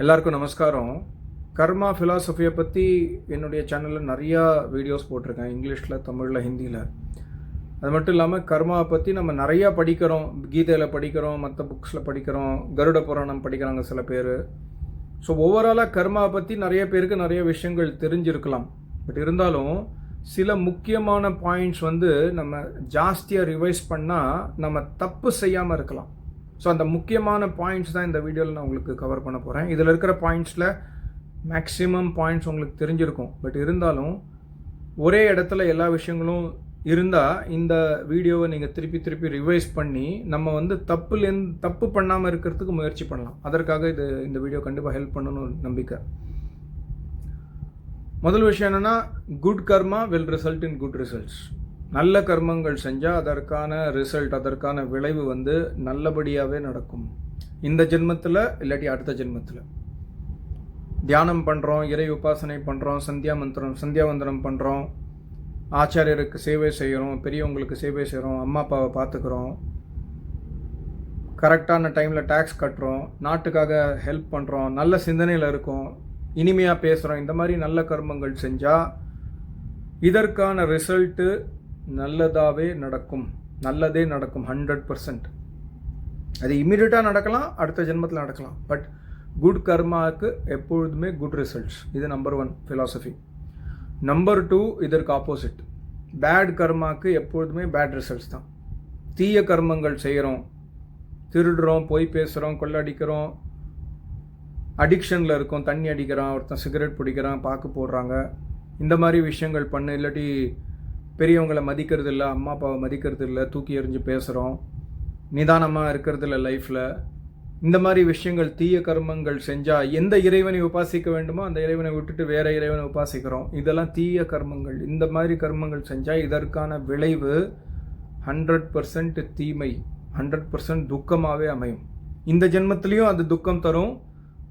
எல்லாருக்கும் நமஸ்காரம். கர்மா ஃபிலாசபியை பற்றி என்னுடைய சேனலில் நிறையா வீடியோஸ் போட்டிருக்கேன். இங்கிலீஷில் தமிழில் ஹிந்தியில் அது மட்டும் இல்லாமல் கர்மாவை பற்றி நம்ம நிறையா படிக்கிறோம். கீதையில் படிக்கிறோம் மற்ற புக்ஸில் படிக்கிறோம். கருட புராணம் படிக்கிறாங்க சில பேர். ஸோ ஓவராலாக கர்மாவை பற்றி நிறைய பேருக்கு நிறைய விஷயங்கள் தெரிஞ்சிருக்கலாம். பட் இருந்தாலும் சில முக்கியமான பாயிண்ட்ஸ் வந்து நம்ம ஜாஸ்தியாக ரிவைஸ் பண்ணால் நம்ம தப்பு செய்யாமல் இருக்கலாம். ஸோ அந்த முக்கியமான பாயிண்ட்ஸ் தான் இந்த வீடியோவில் நான் உங்களுக்கு கவர் பண்ண போகிறேன் இதில் இருக்கிற பாயிண்ட்ஸில் மேக்ஸிமம் பாயிண்ட்ஸ் உங்களுக்கு தெரிஞ்சிருக்கும். பட் இருந்தாலும் ஒரே இடத்துல எல்லா விஷயங்களும் இருந்தால் இந்த வீடியோவை நீங்கள் திருப்பி திருப்பி ரிவைஸ் பண்ணி நம்ம வந்து தப்புலேருந்து தப்பு பண்ணாமல் இருக்கிறதுக்கு முயற்சி பண்ணலாம். அதற்காக இது இந்த வீடியோ கண்டிப்பாக ஹெல்ப் பண்ணணும்னு நம்பிக்கை. முதல் விஷயம் என்னென்னா good karma will result in good results நல்ல கர்மங்கள் செஞ்சால் அதற்கான ரிசல்ட் அதற்கான விளைவு வந்து நல்லபடியாகவே நடக்கும். இந்த ஜென்மத்தில் இல்லாட்டி அடுத்த ஜென்மத்தில். தியானம் பண்ணுறோம் இறை உபாசனை பண்ணுறோம் சந்தியா மந்திரம் சந்தியாவந்தனம் பண்ணுறோம் ஆச்சாரியருக்கு சேவை செய்கிறோம் பெரியவங்களுக்கு சேவை செய்கிறோம் அம்மா அப்பாவை பார்த்துக்கிறோம். கரெக்டான டைமில் டேக்ஸ் கட்டுறோம் நாட்டுக்காக ஹெல்ப் பண்ணுறோம் நல்ல சிந்தனையில் இருக்கோம் இனிமையாக பேசுகிறோம் இந்த மாதிரி நல்ல கர்மங்கள் செஞ்சால் இதற்கான ரிசல்ட்டு நல்லதாகவே நடக்கும். நல்லதே நடக்கும் ஹண்ட்ரட் பர்சன்ட் அது இமீடியட்டாக நடக்கலாம் அடுத்த ஜென்மத்தில் நடக்கலாம். பட் குட் கர்மாவுக்கு எப்பொழுதுமே குட் ரிசல்ட்ஸ் இது number one philosophy number two இதற்கு ஆப்போசிட் பேட் கர்மாவுக்கு எப்பொழுதுமே பேட் ரிசல்ட்ஸ் தான். தீய கர்மங்கள் செய்கிறோம் திருடுறோம் பொய் பேசுகிறோம் கொள்ளடிக்கிறோம். அடிக்ஷனில் இருக்கோம் தண்ணி அடிக்கிறான் ஒருத்தன் சிகரெட் பிடிக்கிறான் பாக்கு போடுறாங்க. இந்த மாதிரி விஷயங்கள் பண்ணு இல்லாட்டி பெரியவங்களை மதிக்கிறது இல்லை அம்மா அப்பாவை மதிக்கிறது இல்லை தூக்கி எறிஞ்சு பேசுகிறோம் நிதானமாக இருக்கிறது இல்லை லைஃப்பில் இந்த மாதிரி விஷயங்கள் தீய கர்மங்கள் செஞ்சால் எந்த இறைவனை உபாசிக்க வேண்டுமோ அந்த இறைவனை விட்டுட்டு வேறு இறைவனை உபாசிக்கிறோம். இதெல்லாம் தீய கர்மங்கள். இந்த மாதிரி கர்மங்கள் செஞ்சால் இதற்கான விளைவு ஹண்ட்ரட் பர்சன்ட் தீமை ஹண்ட்ரட் பர்சன்ட் துக்கமாகவே அமையும். இந்த ஜென்மத்திலையும் அது துக்கம் தரும்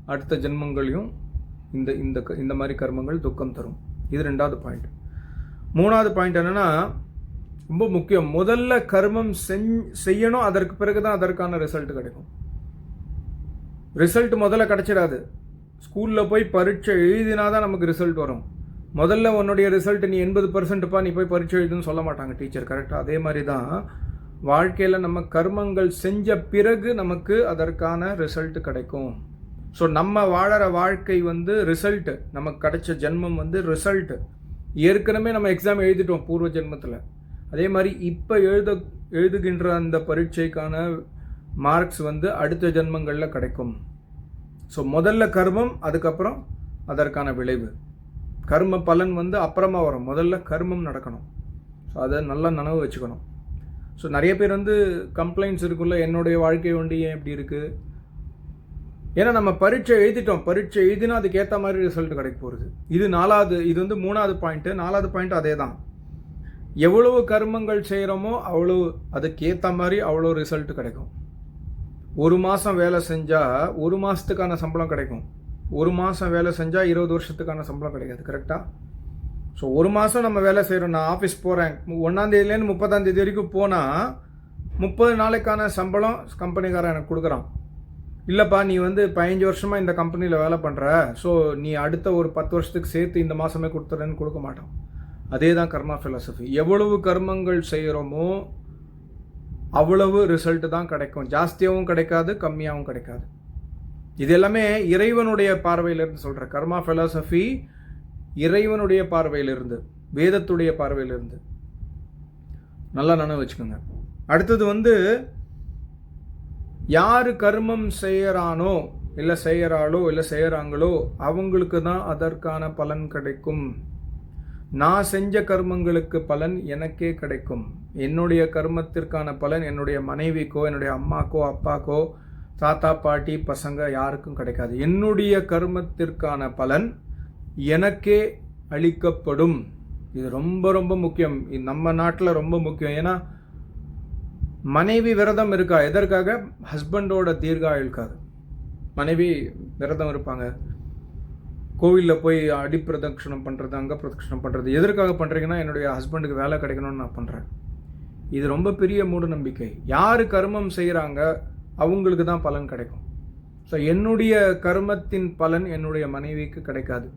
அடுத்த ஜென்மங்களையும் இந்த இந்த க- இந்த மாதிரி கர்மங்கள் துக்கம் தரும். இது ரெண்டாவது பாயிண்ட் மூணாவது பாயிண்ட் என்னன்னா ரொம்ப முக்கியம். முதல்ல கர்மம் செஞ்- செய்யணும் அதற்கு பிறகு தான் அதற்கான ரிசல்ட் கிடைக்கும். ரிசல்ட் முதல்ல கிடைச்சிடாது. ஸ்கூலில் போய் பரீட்சை எழுதினா தான் நமக்கு ரிசல்ட் வரும். முதல்ல உன்னுடைய ரிசல்ட் நீ எண்பது பர்சன்ட்ப்பா நீ போய் பரீட்சை எழுதுன்னு சொல்ல மாட்டாங்க டீச்சர் கரெக்டாக அதே மாதிரி தான் வாழ்க்கையில் நம்ம கர்மங்கள் செஞ்ச பிறகு நமக்கு அதற்கான ரிசல்ட் கிடைக்கும். ஸோ நம்ம வாழற வாழ்க்கை வந்து ரிசல்ட் நமக்கு கிடைச்ச ஜென்மம் வந்து ரிசல்ட்டு ஏற்கனவே நம்ம எக்ஸாம் எழுதிட்டோம் பூர்வ ஜென்மத்தில். அதே மாதிரி இப்போ எழுத எழுதுகின்ற அந்த பரீட்சைக்கான மார்க்ஸ் வந்து அடுத்த ஜென்மங்களில் கிடைக்கும். ஸோ முதல்ல கர்மம் அதுக்கப்புறம் அதற்கான விளைவு. கர்ம பலன் வந்து அப்புறமா வரும். முதல்ல கர்மம் நடக்கணும். ஸோ அதை நல்லா நனவு வச்சுக்கணும். ஸோ நிறைய பேர் வந்து கம்ப்ளைண்ட்ஸ் இருக்குல்ல என்னுடைய வாழ்க்கை வண்டி ஏன் இப்படி இருக்குது ஏன்னா நம்ம பரீட்சை எழுதிட்டோம். பரீட்சை எழுதினா அதுக்கு ஏற்ற மாதிரி ரிசல்ட் கிடைக்க போகிறது இது நாலாவது இது வந்து மூணாவது பாயிண்ட்டு நாலாவது பாயிண்ட் அதே தான் எவ்வளவு கர்மங்கள் செய்கிறோமோ அவ்வளோ அதுக்கு ஏற்ற மாதிரி அவ்வளோ ரிசல்ட் கிடைக்கும். ஒரு மாதம் வேலை செஞ்சால் ஒரு மாதத்துக்கான சம்பளம் கிடைக்கும். ஒரு மாதம் வேலை செஞ்சால் இருபது வருஷத்துக்கான சம்பளம் கிடைக்காது கரெக்டாக ஸோ ஒரு மாதம் நம்ம வேலை செய்கிறோம் நான் ஆஃபீஸ் போகிறேன் ஒன்றாந்தேதியிலேருந்து முப்பதாந்தேதி வரைக்கும் போனால் முப்பது நாளைக்கான சம்பளம் கம்பெனிக்காரன் எனக்கு கொடுக்குறான். இல்லைப்பா நீ வந்து பதினஞ்சு வருஷமாக இந்த கம்பெனியில் வேலை பண்ணுற ஸோ நீ அடுத்த ஒரு பத்து வருஷத்துக்கு சேர்த்து இந்த மாதமே கொடுத்துறேன்னு கொடுக்க மாட்டோம். அதே தான் கர்மா ஃபிலாசபி எவ்வளவு கர்மங்கள் செய்கிறோமோ அவ்வளவு ரிசல்ட் தான் கிடைக்கும். ஜாஸ்தியாகவும் கிடைக்காது கம்மியாகவும் கிடைக்காது. இது எல்லாமே இறைவனுடைய பார்வையிலிருந்து சொல்கிறேன் கர்மா ஃபிலாசபி இறைவனுடைய பார்வையிலிருந்து வேதத்துடைய பார்வையிலிருந்து. நல்லா நினைவு வச்சுக்கோங்க. அடுத்தது வந்து யார் கர்மம் செய்கிறானோ இல்லை செய்கிறாளோ இல்லை செய்கிறாங்களோ அவங்களுக்கு தான் அதற்கான பலன் கிடைக்கும். நான் செஞ்ச கர்மங்களுக்கு பலன் எனக்கே கிடைக்கும். என்னுடைய கர்மத்திற்கான பலன் என்னுடைய மனைவிக்கோ என்னுடைய அம்மாக்கோ அப்பாக்கோ தாத்தா பாட்டி பசங்க யாருக்கும் கிடைக்காது. என்னுடைய கர்மத்திற்கான பலன் எனக்கே அளிக்கப்படும். இது ரொம்ப ரொம்ப முக்கியம். இது நம்ம நாட்டில் ரொம்ப முக்கியம். ஏன்னா மனைவி விரதம் இருக்கா? எதற்காக? ஹஸ்பண்டோட தீர்காயுளுக்காக. மனைவி விரதம் இருப்பாங்க. கோவிலில் போய் அடிப்பிரதட்சணம் பண்ணுறது அங்க பிரதட்சணம் பண்ணுறது எதற்காக பண்ணுறீங்கன்னா என்னுடைய ஹஸ்பண்டுக்கு வேலை கிடைக்கணும்னு நான் பண்ணுறேன் இது ரொம்ப பெரிய மூட நம்பிக்கை யார் கர்மம் செய்கிறாங்க அவங்களுக்கு தான் பலன் கிடைக்கும். ஸோ என்னுடைய கர்மத்தின் பலன் என்னுடைய மனைவிக்கு கிடைக்காது.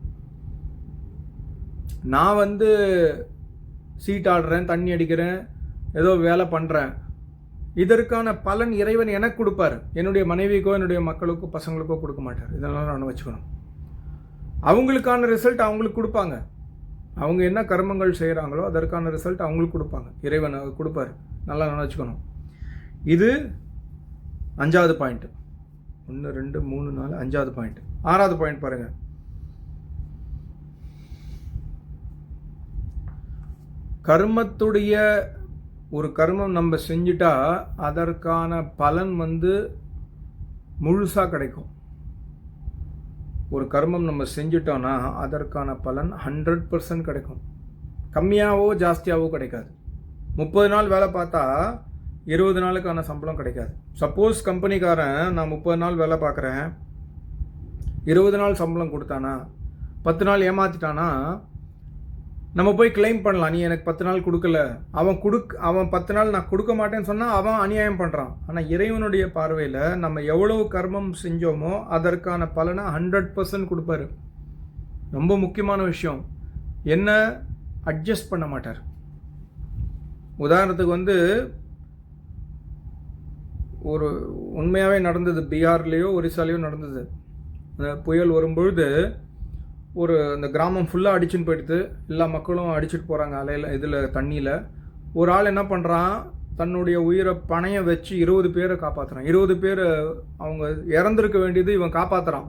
நான் வந்து சீட் ஆடுறேன் தண்ணி அடிக்கிறேன் ஏதோ வேலை பண்ணுறேன் இதற்கான பலன் இறைவன் எனக்கு கொடுப்பார். என்னுடைய மனைவிக்கோ என்னுடைய மக்களுக்கோ பசங்களுக்கோ கொடுக்க மாட்டார். இதெல்லாம் நான் வச்சுக்கணும். அவங்களுக்கான ரிசல்ட் அவங்களுக்கு கொடுப்பாங்க. அவங்க என்ன கர்மங்கள் செய்கிறாங்களோ அதற்கான ரிசல்ட் அவங்களுக்கு கொடுப்பாங்க. இறைவன் கொடுப்பார். நல்லா நினச்சிக்கணும் இது அஞ்சாவது பாயிண்ட்டு ஒன்று ரெண்டு மூணு நாலு அஞ்சாவது பாயிண்ட் ஆறாவது பாயிண்ட் பாருங்கள் கர்மத்துடைய ஒரு கர்மம் நம்ம செஞ்சுட்டா அதற்கான பலன் வந்து முழுசாக கிடைக்கும். ஒரு கர்மம் நம்ம செஞ்சுட்டோன்னா அதற்கான பலன் ஹண்ட்ரட் பர்சன்ட் கிடைக்கும். கம்மியாகவோ ஜாஸ்தியாகவோ கிடைக்காது. முப்பது நாள் வேலை பார்த்தா இருபது நாளுக்கான சம்பளம் கிடைக்காது. சப்போஸ் கம்பெனிக்காரன் நான் முப்பது நாள் வேலை பார்க்குறேன். இருபது நாள் சம்பளம் கொடுத்தானா பத்து நாள் ஏமாற்றிட்டானா நம்ம போய் கிளைம் பண்ணலாம். நீ எனக்கு பத்து நாள் கொடுக்கல. அவன் கொடுக் அவன் பத்து நாள் நான் கொடுக்க மாட்டேன்னு சொன்னால் அவன் அநியாயம் பண்ணுறான் ஆனால் இறைவனுடைய பார்வையில் நம்ம எவ்வளவு கர்மம் செஞ்சோமோ அதற்கான பலனை ஹண்ட்ரட் பர்சன்ட் கொடுப்பாரு. ரொம்ப முக்கியமான விஷயம். என்ன? அட்ஜஸ்ட் பண்ண மாட்டார். உதாரணத்துக்கு வந்து ஒரு உண்மையாகவே நடந்தது. பீகார்லேயோ ஒரிசாலேயோ நடந்தது. அந்த புயல் வரும்பொழுது ஒரு அந்த கிராமம் ஃபுல்லாக அடிச்சுன்னு போயிடுது. எல்லா மக்களும் அடிச்சுட்டு போகிறாங்க அலையில் இதில் தண்ணியில். ஒரு ஆள் என்ன பண்ணுறான் தன்னுடைய உயிரை பணைய வச்சு இருபது பேரை காப்பாற்றுறான் இருபது பேர் அவங்க இறந்துருக்க வேண்டியது இவன் காப்பாற்றுறான்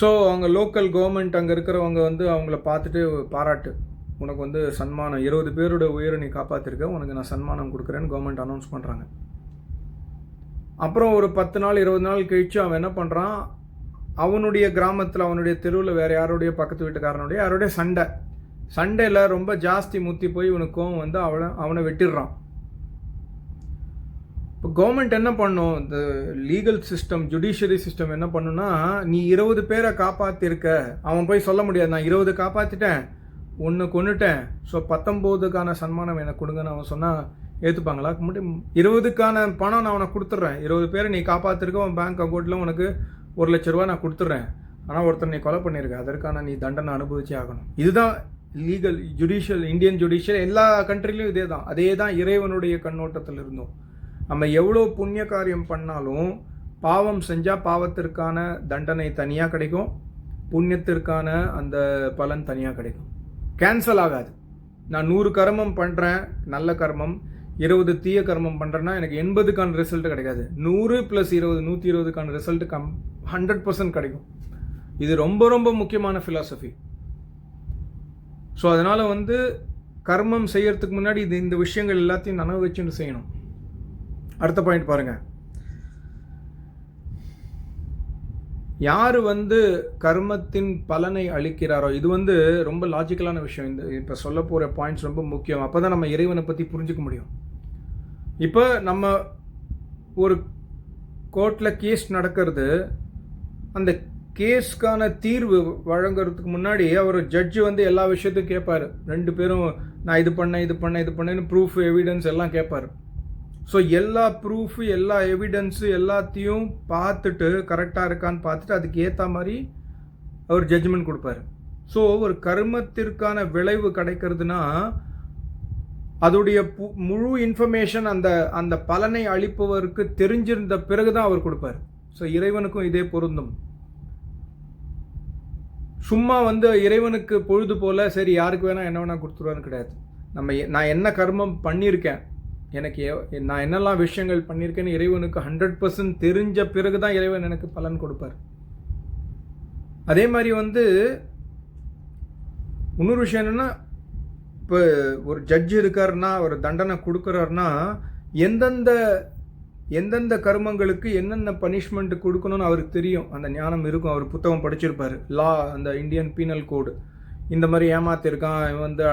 ஸோ அவங்க லோக்கல் கவர்மெண்ட் அங்கே இருக்கிறவங்க வந்து அவங்கள பார்த்துட்டு பாராட்டு. உனக்கு வந்து சன்மானம் இருபது பேரோட உயிரை நீ காப்பாற்றிருக்க உனக்கு நான் சன்மானம் கொடுக்குறேன்னு கவர்மெண்ட் அனௌன்ஸ் பண்ணுறாங்க அப்புறம் ஒரு பத்து நாள் இருபது நாள் கழித்து அவன் என்ன பண்ணுறான் அவனுடைய கிராமத்தில் அவனுடைய தெருவில் வேறு யாருடைய பக்கத்து வீட்டுக்காரனுடைய யாருடைய சண்டை. சண்டையில் ரொம்ப ஜாஸ்தி முத்தி போய் இவனுக்கு கோவம் வந்து அவனை அவனை வெட்டிடுறான். இப்போ கவர்மெண்ட் என்ன பண்ணும்? இந்த லீகல் சிஸ்டம் ஜுடிஷியரி சிஸ்டம் என்ன பண்ணுன்னா நீ இருபது பேரை காப்பாற்றிருக்க அவன் போய் சொல்ல முடியாது. நான் இருபது காப்பாற்றிட்டேன் ஒன்று கொண்டுட்டேன் ஸோ பத்தொம்போதுக்கான சன்மானம் எனக்கு கொடுங்கன்னு அவன் சொன்னால் ஏற்றுப்பாங்களா மட்டும் இருபதுக்கான பணம் நான் உனக்கு கொடுத்துட்றேன். இருபது பேரை நீ காப்பாற்றிருக்க உன் பேங்க் அக்கௌண்ட்டில் உனக்கு ஒரு லட்ச ரூபா நான் கொடுத்துட்றேன். ஆனால் ஒருத்தர் நீ கொலை பண்ணியிருக்க. அதற்கான நீ தண்டனை அனுபவிச்சே ஆகணும். இதுதான் லீகல் ஜுடிஷியல் இந்தியன் ஜுடிஷியல் எல்லா கண்ட்ரிலையும் இதே தான் அதே தான் இறைவனுடைய கண்ணோட்டத்தில் இருந்தோம். நம்ம எவ்வளோ புண்ணிய காரியம் பண்ணாலும் பாவம் செஞ்சால் பாவத்திற்கான தண்டனை தனியாக கிடைக்கும். புண்ணியத்திற்கான அந்த பலன் தனியாக கிடைக்கும். கேன்சல் ஆகாது. நான் நூறு கர்மம் பண்ணுறேன் நல்ல கர்மம். இருபது தீய கர்மம் பண்ணுறேன்னா எனக்கு எண்பதுக்கான ரிசல்ட் கிடைக்காது. நூறு ப்ளஸ் இருபது நூற்றி இருபதுக்கான ரிசல்ட் கம் ஹண்ட்ரட் பர்சன்ட் கிடைக்கும். இது ரொம்ப ரொம்ப முக்கியமான ஃபிலாசபி ஸோ அதனால் வந்து கர்மம் செய்யறதுக்கு முன்னாடி இது இந்த விஷயங்கள் எல்லாத்தையும் நனவு வச்சுட்டு செய்யணும். அடுத்த பாயிண்ட் பாருங்கள் யார் வந்து கர்மத்தின் பலனை அளிக்கிறாரோ இது வந்து ரொம்ப லாஜிக்கலான விஷயம். இந்த இப்போ சொல்ல போகிற பாயிண்ட்ஸ் ரொம்ப முக்கியம். அப்போ தான் நம்ம இறைவனை பற்றி புரிஞ்சுக்க முடியும். இப்போ நம்ம ஒரு கோர்ட்டில் கேஸ் நடக்கிறது. அந்த கேஸ்க்கான தீர்வு வழங்குறதுக்கு முன்னாடி அவர் ஜட்ஜு வந்து எல்லா விஷயத்தையும் கேட்பார் ரெண்டு பேரும் நான் இது பண்ணேன் இது பண்ணேன் இது பண்ணேன்னு ப்ரூஃப் எவிடன்ஸ் எல்லாம் கேட்பார் ஸோ எல்லா ப்ரூஃபு எல்லா எவிடன்ஸு எல்லாத்தையும் பார்த்துட்டு கரெக்டாக இருக்கான்னு பார்த்துட்டு அதுக்கு ஏற்ற மாதிரி அவர் ஜட்ஜ்மெண்ட் கொடுப்பார். ஸோ ஒரு கர்மத்திற்கான விளைவு கிடைக்கிறதுனா அதோடைய முழு இன்ஃபர்மேஷன் அந்த அந்த பலனை அளிப்பவருக்கு தெரிஞ்சிருந்த பிறகு தான் அவர் கொடுப்பார். ஸோ இறைவனுக்கும் இதே பொருந்தும். சும்மா வந்து இறைவனுக்கு பொழுது போல் சரி யாருக்கு வேணால் என்ன வேணால் கொடுத்துருவான்னு கிடையாது. நம்ம நான் என்ன கர்மம் பண்ணியிருக்கேன் எனக்கு நான் என்னெல்லாம் விஷயங்கள் பண்ணியிருக்கேன்னு இறைவனுக்கு ஹண்ட்ரட் பர்சன்ட் தெரிஞ்ச பிறகு தான் இறைவன் எனக்கு பலன் கொடுப்பார். அதே மாதிரி வந்து இன்னொரு விஷயம் என்னென்னா இப்போ ஒரு ஜட்ஜ் இருக்காருன்னா ஒரு தண்டனை கொடுக்குறாருன்னா எந்தெந்த எந்தெந்த கர்மங்களுக்கு என்னென்ன பனிஷ்மெண்ட் கொடுக்கணும்னு அவருக்கு தெரியும். அந்த ஞானம் இருக்கும். அவர் புத்தகம் படிச்சிருப்பார். லா அந்த இந்தியன் பீனல் கோடு இந்த மாதிரி ஏமாத்திருக்கான். வந்து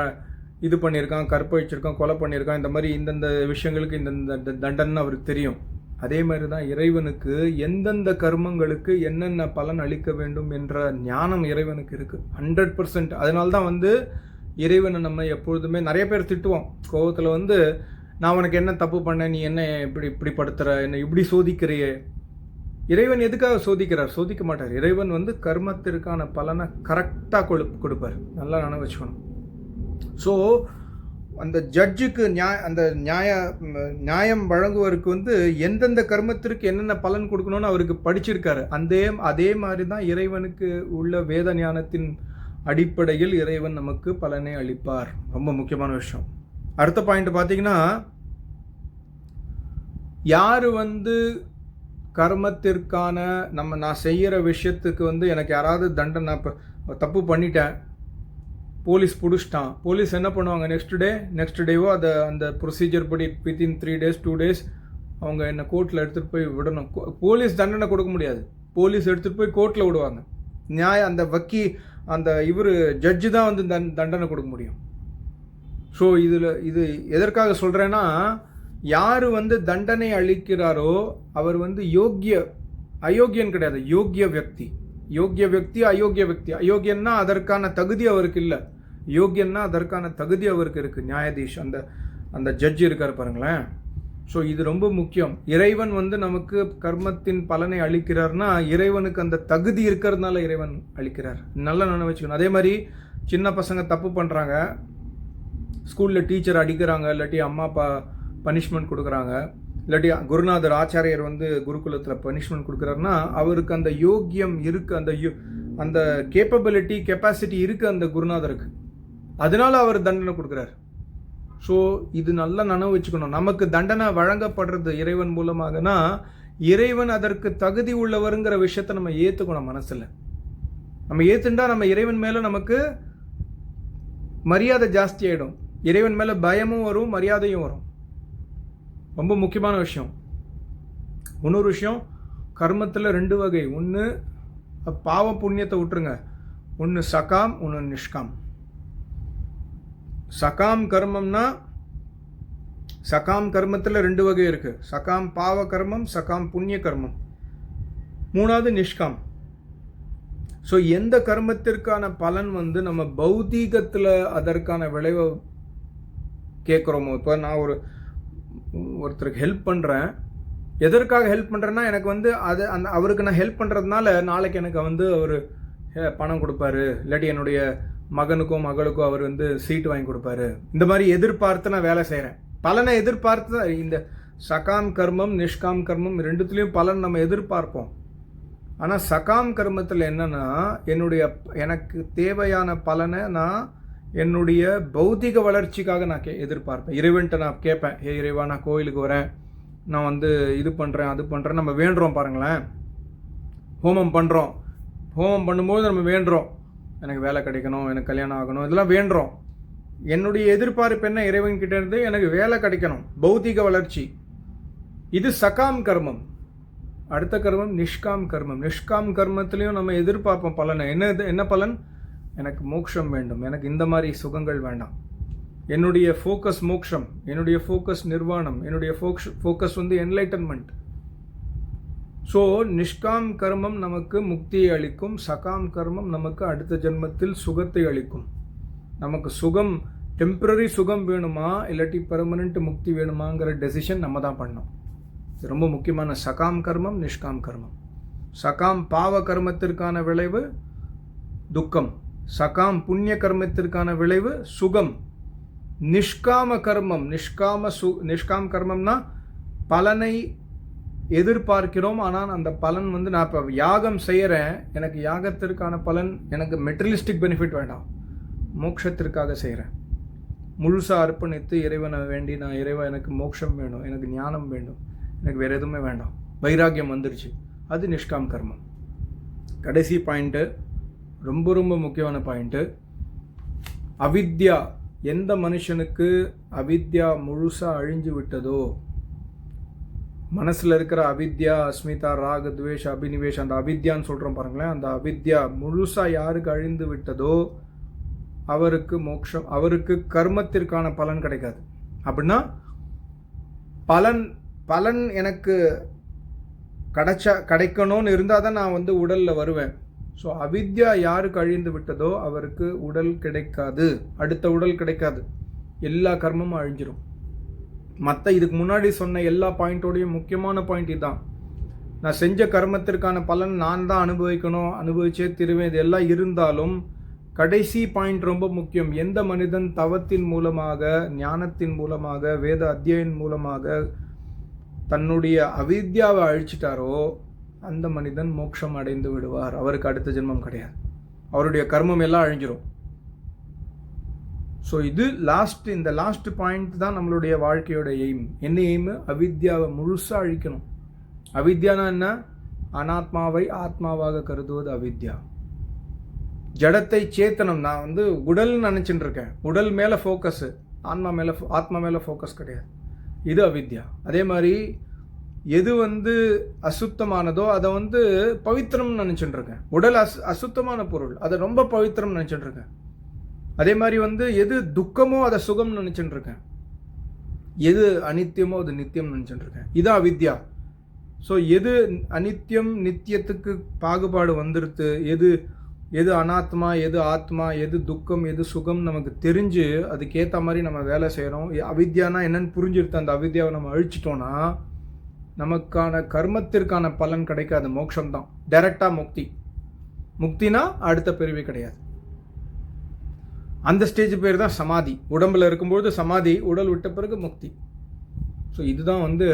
இது பண்ணியிருக்கான் கற்பழிச்சிருக்கான் கொலை பண்ணியிருக்கான் இந்த மாதிரி இந்தந்த விஷயங்களுக்கு இந்தந்த தண்டனை அவருக்கு தெரியும். அதே மாதிரி தான் இறைவனுக்கு எந்தெந்த கர்மங்களுக்கு என்னென்ன பலன் அளிக்க வேண்டும் என்ற ஞானம் இறைவனுக்கு இருக்குது ஹண்ட்ரட் பர்சன்ட் அதனால தான் வந்து இறைவனை நம்ம எப்பொழுதுமே நிறைய பேர் திட்டுவோம். கோபத்தில் வந்து நான் உனக்கு என்ன தப்பு பண்ணேன் நீ என்ன இப்படி இப்படி படுத்துகிற என்னை இப்படி சோதிக்கிறியே? இறைவன் எதுக்காக சோதிக்கிறார்? சோதிக்க மாட்டார். இறைவன் வந்து கர்மத்திற்கான பலனை கரெக்டாக கொடு கொடுப்பார். நல்லா நினைவு வச்சுக்கணும். ஸோ அந்த ஜட்ஜுக்கு நியாய அந்த நியாய நியாயம் வழங்குவருக்கு வந்து எந்தெந்த கர்மத்திற்கு என்னென்ன பலன் கொடுக்கணும்னு அவருக்கு படிச்சிருக்காரு. அந்த அதே மாதிரி தான் இறைவனுக்கு உள்ள வேத ஞானத்தின் அடிப்படையில் இறைவன் நமக்கு பலனை அளிப்பார். ரொம்ப முக்கியமான விஷயம். அடுத்த பாயிண்ட் பார்த்தீங்கன்னா யார் வந்து கர்மத்திற்கான நம்ம நான் செய்கிற விஷயத்துக்கு வந்து எனக்கு யாராவது தண்டனை இப்போ தப்பு பண்ணிட்டேன் போலீஸ் பிடிச்சிட்டான். போலீஸ் என்ன பண்ணுவாங்க? நெக்ஸ்ட் டே நெக்ஸ்ட் டேவோ அதை அந்த ப்ரொசீஜர் படி within three days two days அவங்க என்னை கோர்ட்டில் எடுத்துகிட்டு போய் விடணும். கோ- போலீஸ் தண்டனை கொடுக்க முடியாது. போலீஸ் எடுத்துகிட்டு போய் கோர்ட்டில் விடுவாங்க. நியாய அந்த வக்கி அந்த இவர் ஜட்ஜு தான் வந்து தன் தண்டனை கொடுக்க முடியும். ஸோ இதில் இது எதற்காக சொல்கிறேன்னா யார் வந்து தண்டனை அளிக்கிறாரோ அவர் வந்து யோக்கிய அயோக்கியன் கிடையாது. யோக்கிய வியக்தி யோக்கிய வியக்தி அயோக்கிய வியக்தி. அயோக்கியன்னா அதற்கான தகுதி அவருக்கு இல்லை. யோக்கியன்னா அதற்கான தகுதி அவருக்கு இருக்குது நியாயாதீஷ் அந்த அந்த ஜட்ஜ் இருக்கார் பாருங்களேன். ஸோ இது ரொம்ப முக்கியம். இறைவன் வந்து நமக்கு கர்மத்தின் பலனை அளிக்கிறார்னா இறைவனுக்கு அந்த தகுதி இருக்கிறதுனால இறைவன் அளிக்கிறார். நல்லா நினைவச்சுக்கணும் அதே மாதிரி சின்ன பசங்க தப்பு பண்ணுறாங்க ஸ்கூலில் டீச்சர் அடிக்கிறாங்க இல்லாட்டி அம்மா அப்பா பனிஷ்மெண்ட் கொடுக்குறாங்க. இல்லாட்டி குருநாதர் ஆச்சாரியர் வந்து குருகுலத்தில் பனிஷ்மெண்ட் கொடுக்குறாருன்னா அவருக்கு அந்த யோக்கியம் இருக்கு அந்த யோ அந்த கேப்பபிலிட்டி கெப்பாசிட்டி இருக்கு அந்த குருநாதருக்கு. அதனால அவர் தண்டனை கொடுக்குறாரு. ஸோ இது நல்லா நனவு வச்சுக்கணும். நமக்கு தண்டனை வழங்கப்படுறது இறைவன் மூலமாகனா இறைவன் அதற்கு தகுதி உள்ளவருங்கிற விஷயத்தை நம்ம ஏற்றுக்கணும் மனசில். நம்ம ஏற்றுண்டா நம்ம இறைவன் மேலே நமக்கு மரியாதை ஜாஸ்தி ஆகிடும் இறைவன் மேலே பயமும் வரும் மரியாதையும் வரும். ரொம்ப முக்கியமான விஷயம். இன்னொரு விஷயம் கர்மத்தில் ரெண்டு வகை. ஒன்று பாவ புண்ணியத்தை விட்டுருங்க. ஒன்று சகாம் ஒன்று நிஷ்காம். சகாம் கர்மம்னா சகாம் கர்மத்தில் ரெண்டு வகை இருக்குது சகாம் பாவ கர்மம் சகாம் புண்ணிய கர்மம். மூணாவது நிஷ்காம். ஸோ எந்த கர்மத்திற்கான பலன் வந்து நம்ம பௌதீகத்தில் அதற்கான விளைவை கேட்குறோமோ இப்போ நான் ஒரு ஒருத்தருக்கு ஹெல்ப் பண்ணுறேன் எதற்காக ஹெல்ப் பண்ணுறேன்னா எனக்கு வந்து அது அந்த அவருக்கு நான் ஹெல்ப் பண்ணுறதுனால நாளைக்கு எனக்கு வந்து அவர் பணம் கொடுப்பாரு. இல்லாட்டி என்னுடைய மகனுக்கோ மகளுக்கோ அவர் வந்து சீட்டு வாங்கி கொடுப்பாரு. இந்த மாதிரி எதிர்பார்த்து நான் வேலை செய்கிறேன் பலனை எதிர்பார்த்து தான் இந்த சகாம் கர்மம் நிஷ்காம் கர்மம் ரெண்டுத்துலேயும் பலன் நம்ம எதிர்பார்ப்போம். ஆனால் சகாம் கர்மத்தில் என்னன்னா என்னுடைய எனக்கு தேவையான பலனை நான் என்னுடைய பௌத்திக வளர்ச்சிக்காக நான் கே எதிர்பார்ப்பேன். இறைவன்ட்ட நான் கேட்பேன் ஏ இறைவா நான் கோயிலுக்கு வரேன். நான் வந்து இது பண்ணுறேன் அது பண்ணுறேன் நம்ம வேண்டுறோம் பாருங்களேன். ஹோமம் பண்ணுறோம் ஹோமம் பண்ணும்போது நம்ம வேண்டுறோம். எனக்கு வேலை கிடைக்கணும் எனக்கு கல்யாணம் ஆகணும் இதெல்லாம் வேண்டுறோம். என்னுடைய எதிர்பார்ப்பு என்ன? இறைவன்கிட்ட இருந்து எனக்கு வேலை கிடைக்கணும். பௌத்திக வளர்ச்சி. இது சகாம் கர்மம். அடுத்த கர்மம் நிஷ்காம் கர்மம். நிஷ்காம் கர்மத்திலையும் நம்ம எதிர்பார்ப்போம் பலனை. என்ன இது? என்ன பலன்? எனக்கு மோட்சம் வேண்டும். எனக்கு இந்த மாதிரி சுகங்கள் வேண்டாம். என்னுடைய ஃபோக்கஸ் மோக்ஷம் என்னுடைய ஃபோக்கஸ் நிர்வாணம் என்னுடைய ஃபோக்ஸ் ஃபோக்கஸ் வந்து என்லைட்டன்மெண்ட் ஸோ நிஷ்காம் கர்மம் நமக்கு முக்தியை அளிக்கும் சகாம் கர்மம் நமக்கு அடுத்த ஜென்மத்தில் சுகத்தை அளிக்கும். நமக்கு சுகம் டெம்பரரி சுகம் வேணுமா இல்லாட்டி பெர்மனண்ட் முக்தி வேணுமாங்கிற டெசிஷன் நம்ம தான் பண்ணோம். இது ரொம்ப முக்கியமான சகாம் கர்மம் நிஷ்காம் கர்மம். சகாம் பாவ கர்மத்திற்கான விளைவு துக்கம். சகாம் புண்ணிய கர்மத்திற்கான விளைவு சுகம். நிஷ்காம கர்மம். நிஷ்காம சு நிஷ்காம் கர்மம்னா பலனை எதிர்பார்க்கிறோம். ஆனால் அந்த பலன் வந்து நான் இப்போ யாகம் செய்கிறேன் எனக்கு யாகத்திற்கான பலன் எனக்கு மெட்டீரியலிஸ்டிக் பெனிஃபிட் வேண்டாம். மோட்சத்திற்காக செய்கிறேன் முழுசாக அர்ப்பணித்து இறைவனை வேண்டி நான் இறைவா எனக்கு மோட்சம் வேணும். எனக்கு ஞானம் வேண்டும் எனக்கு வேறு எதுவுமே வேண்டாம். வைராக்கியம் வந்துருச்சு. அது நிஷ்காம் கர்மம். கடைசி பாயிண்ட்டு ரொம்ப ரொம்ப முக்கியமான பாயிண்ட்டு அவித்யா எந்த மனுஷனுக்கு அவித்யா முழுசாக அழிஞ்சு விட்டதோ மனசில் இருக்கிற அவித்யா அஸ்மிதா ராக துவேஷ் அபினிவேஷ் அந்த அவித்யான்னு சொல்கிறோம் பாருங்களேன் அந்த அவித்யா முழுசாக யாருக்கு அழிந்து விட்டதோ அவருக்கு மோட்சம் அவருக்கு கர்மத்திற்கான பலன் கிடைக்காது. அப்படின்னா பலன் பலன் எனக்கு கிடைச்சா கிடைக்கணும்னு இருந்தால் தான் நான் வந்து உடலில் வருவேன். ஸோ அவித்யா யாருக்கு அழிந்து விட்டதோ அவருக்கு உடல் கிடைக்காது. அடுத்த உடல் கிடைக்காது. எல்லா கர்மமும் அழிஞ்சிரும். மற்ற இதுக்கு முன்னாடி சொன்ன எல்லா பாயிண்ட்டோடையும் முக்கியமான பாயிண்ட் இதுதான் நான் செஞ்ச கர்மத்திற்கான பலன் நான் தான் அனுபவிக்கணும் அனுபவிச்சே திருவேன் இது எல்லாம் இருந்தாலும் கடைசி பாயிண்ட் ரொம்ப முக்கியம். எந்த மனிதன் தவத்தின் மூலமாக ஞானத்தின் மூலமாக வேத அத்தியன் மூலமாக தன்னுடைய அவித்யாவை அழிச்சிட்டாரோ அந்த மனிதன் மோட்சம் அடைந்து விடுவார். அவருக்கு அடுத்த ஜென்மம் கிடையாது. அவருடைய கர்மம் எல்லாம் அழிஞ்சிரும். ஸோ இது லாஸ்ட் இந்த லாஸ்ட் பாயிண்ட் தான் நம்மளுடைய வாழ்க்கையோட எய்ம் என்ன எய்மு அவித்யாவை முழுசாக அழிக்கணும். அவித்யானா என்ன? அனாத்மாவை ஆத்மாவாக கருதுவது அவித்யா. ஜடத்தை சேத்தனம். நான் வந்து உடல்னு நினச்சிட்டு இருக்கேன். உடல் மேலே ஃபோக்கஸு ஆன்மா மேலே ஆத்மா மேலே ஃபோக்கஸ் கிடையாது. இது அவித்யா. அதே மாதிரி எது வந்து அசுத்தமானதோ அதை வந்து பவித்திரம்னு நினச்சிட்டு இருக்கேன் உடல் அசு அசுத்தமான பொருள். அதை ரொம்ப பவித்திரம் நினச்சிட்டு இருக்கேன் அதே மாதிரி வந்து எது துக்கமோ அதை சுகம்னு நினச்சிட்டு இருக்கேன் எது அனித்தியமோ அது நித்தியம் நினச்சிட்டு இருக்கேன் இதான் அவித்யா. ஸோ எது அனித்தியம் நித்தியத்துக்கு பாகுபாடு வந்துடுது எது எது அனாத்மா எது ஆத்மா எது துக்கம் எது சுகம் நமக்கு தெரிஞ்சு அதுக்கேற்ற மாதிரி நம்ம வேலை செய்கிறோம் அவித்யானா என்னன்னு புரிஞ்சிருத்து அந்த அவித்யாவை நம்ம அழிச்சிட்டோன்னா நமக்கான கர்மத்திற்கான பலன் கிடைக்காது மோட்சம்தான் டைரக்டாக முக்தி. முக்தினா அடுத்த பிறவி கிடையாது. அந்த ஸ்டேஜ் பேர் தான் சமாதி. உடம்புல இருக்கும்பொழுது சமாதி உடல் விட்ட பிறகு முக்தி. ஸோ இதுதான் வந்து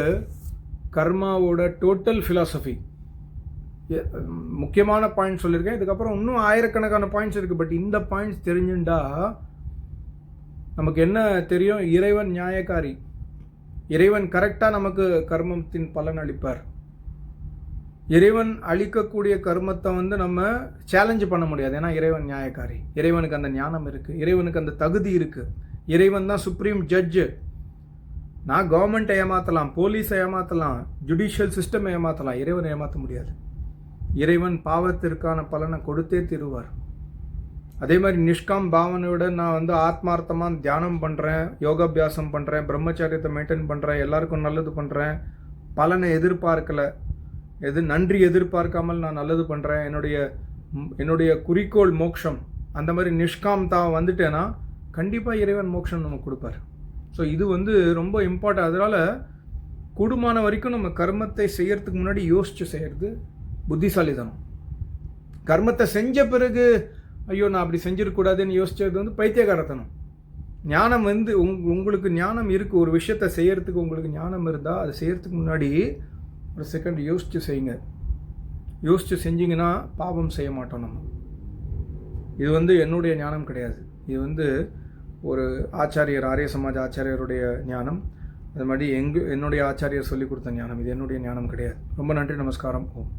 கர்மாவோட டோட்டல் ஃபிலாசபி முக்கியமான பாயிண்ட் சொல்லியிருக்கேன். இதுக்கப்புறம் இன்னும் ஆயிரக்கணக்கான பாயிண்ட்ஸ் இருக்குது பட் இந்த பாயிண்ட்ஸ் தெரிஞ்சுண்டா நமக்கு என்ன தெரியும்? இறைவன் நியாயக்காரி. இறைவன் கரெக்டாக நமக்கு கர்மத்தின் பலன் அளிப்பார். இறைவன் அளிக்கக்கூடிய கர்மத்தை வந்து நம்ம சேலஞ்ச் பண்ண முடியாது. ஏன்னா இறைவன் நியாயக்காரி. இறைவனுக்கு அந்த ஞானம் இருக்குது இறைவனுக்கு அந்த தகுதி இருக்குது இறைவன் தான் சுப்ரீம் ஜட்ஜு நான் கவர்மெண்ட்டை ஏமாற்றலாம் போலீஸை ஏமாற்றலாம் ஜுடிஷியல் சிஸ்டம் ஏமாற்றலாம் இறைவனை ஏமாற்ற முடியாது. இறைவன் பாவத்திற்கான பலனை கொடுத்தே தீருவார். அதே மாதிரி நிஷ்காம் பாவனையோட நான் வந்து ஆத்மார்த்தமாக தியானம் பண்ணுறேன் யோகாபியாசம் பண்ணுறேன் பிரம்மச்சாரியத்தை மெயின்டைன் பண்ணுறேன் எல்லாருக்கும் நல்லது பண்ணுறேன் பலனை எதிர்பார்க்கல. எது நன்றி எதிர்பார்க்காமல் நான் நல்லது பண்ணுறேன் என்னுடைய என்னுடைய குறிக்கோள் மோக்ஷம். அந்த மாதிரி நிஷ்காம் தான் வந்துட்டேன்னா கண்டிப்பாக இறைவன் மோக்ஷம் நமக்கு கொடுப்பார். ஸோ இது வந்து ரொம்ப இம்பார்ட்டன்ட் அதனால் கூடுமான வரைக்கும் நம்ம கர்மத்தை செய்யறதுக்கு முன்னாடி யோசித்து செய்கிறது புத்திசாலிதனம் கர்மத்தை செஞ்ச பிறகு ஐயோ நான் அப்படி செஞ்சிடக்கூடாதுன்னு யோசிச்சது வந்து பைத்தியகாரத்தனம். ஞானம் வந்து உங் உங்களுக்கு ஞானம் இருக்குது ஒரு விஷயத்தை செய்யறதுக்கு உங்களுக்கு ஞானம் இருந்தால் அதை செய்யறதுக்கு முன்னாடி ஒரு செகண்ட் யோசித்து செய்யுங்க. யோசித்து செஞ்சிங்கன்னா பாவம் செய்ய மாட்டோம் நம்ம. இது வந்து என்னுடைய ஞானம் கிடையாது. இது வந்து ஒரு ஆச்சாரியர் ஆரிய சமாஜ் ஆச்சாரியருடைய ஞானம். அது மாதிரி எங்கு என்னுடைய ஆச்சாரியர் சொல்லிக் கொடுத்த ஞானம். இது என்னுடைய ஞானம் கிடையாது. ரொம்ப நன்றி நமஸ்காரம். ஓம்.